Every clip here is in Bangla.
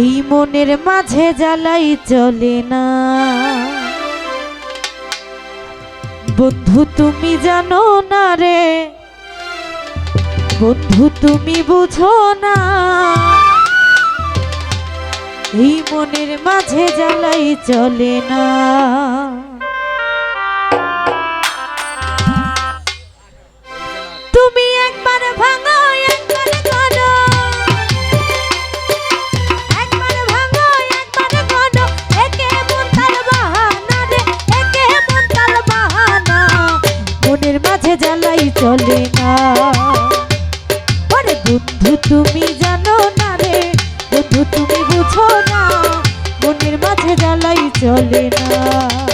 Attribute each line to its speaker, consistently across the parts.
Speaker 1: এই মনের মাঝে জ্বালাই চলে না। বন্ধু তুমি জানো না রে, বন্ধু তুমি বুঝো না। এই মনের মাঝে জ্বালাই চলে না। চলে না। আরে বন্ধু, তুমি জানো না রে। বন্ধু, তুমি বুঝো না। মনের মাঝে জ্বালাই চলে না।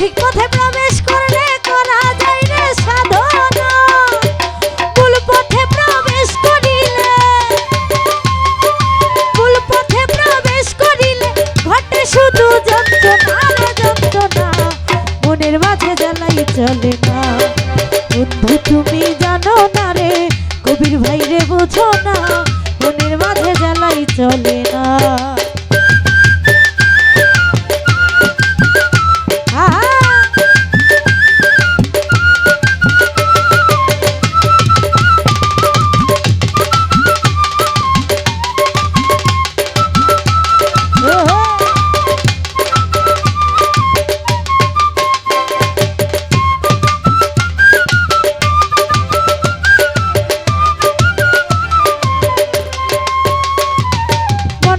Speaker 1: সঠিক পথে প্রবেশ করলে করা যায় রে ভুল পথে প্রবেশ করিলে, ভুল পথে প্রবেশ করিলে ঘটে শুধু যন্ত্রণা যন্ত্রণা। মনের মাঝে জ্বালাই চলে না। বন্ধু, তুমি জানো না রে, কবির ভাই রে বুঝো না। মনের মাঝে জ্বালাই চলে না।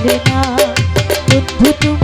Speaker 1: কাঁদে না বন্ধু তুমি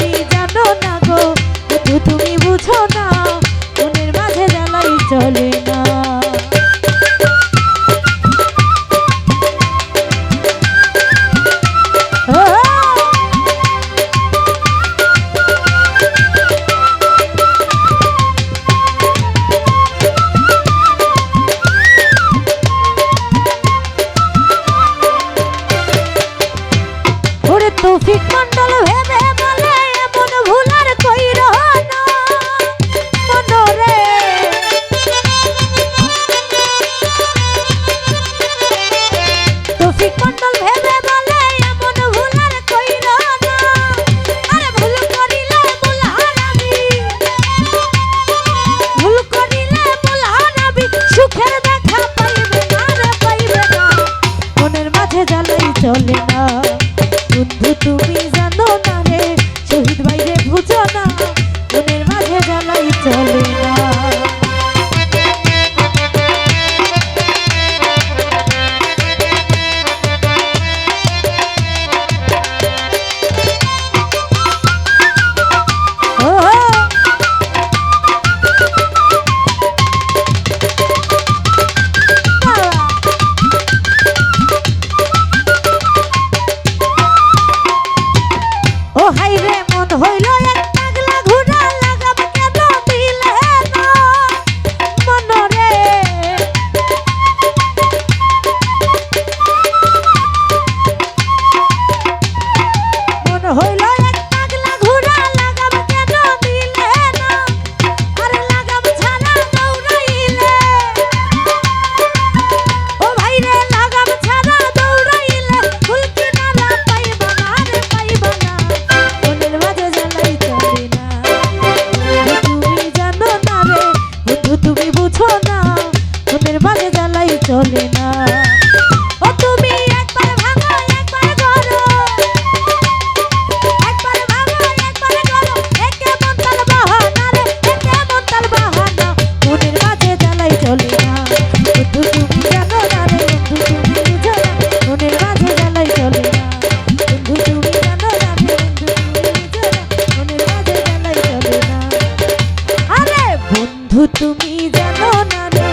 Speaker 1: বন্ধু তুমি জানো না রে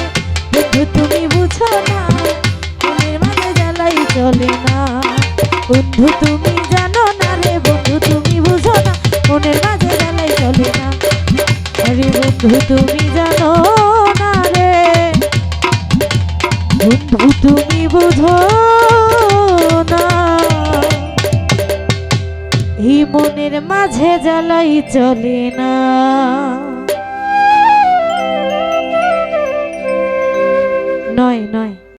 Speaker 1: বন্ধু তুমি বুঝো না। মনের মাঝে জ্বালাই চলে না। বন্ধু তুমি জানো না রে, বন্ধু তুমি বুঝো না, মনের মাঝে জ্বালাই চলে না। আরে বন্ধু তুমি জানো না রে, বন্ধু তুমি বুঝো না। এই মনের মাঝে জ্বালাই চলে না। নয় নয়।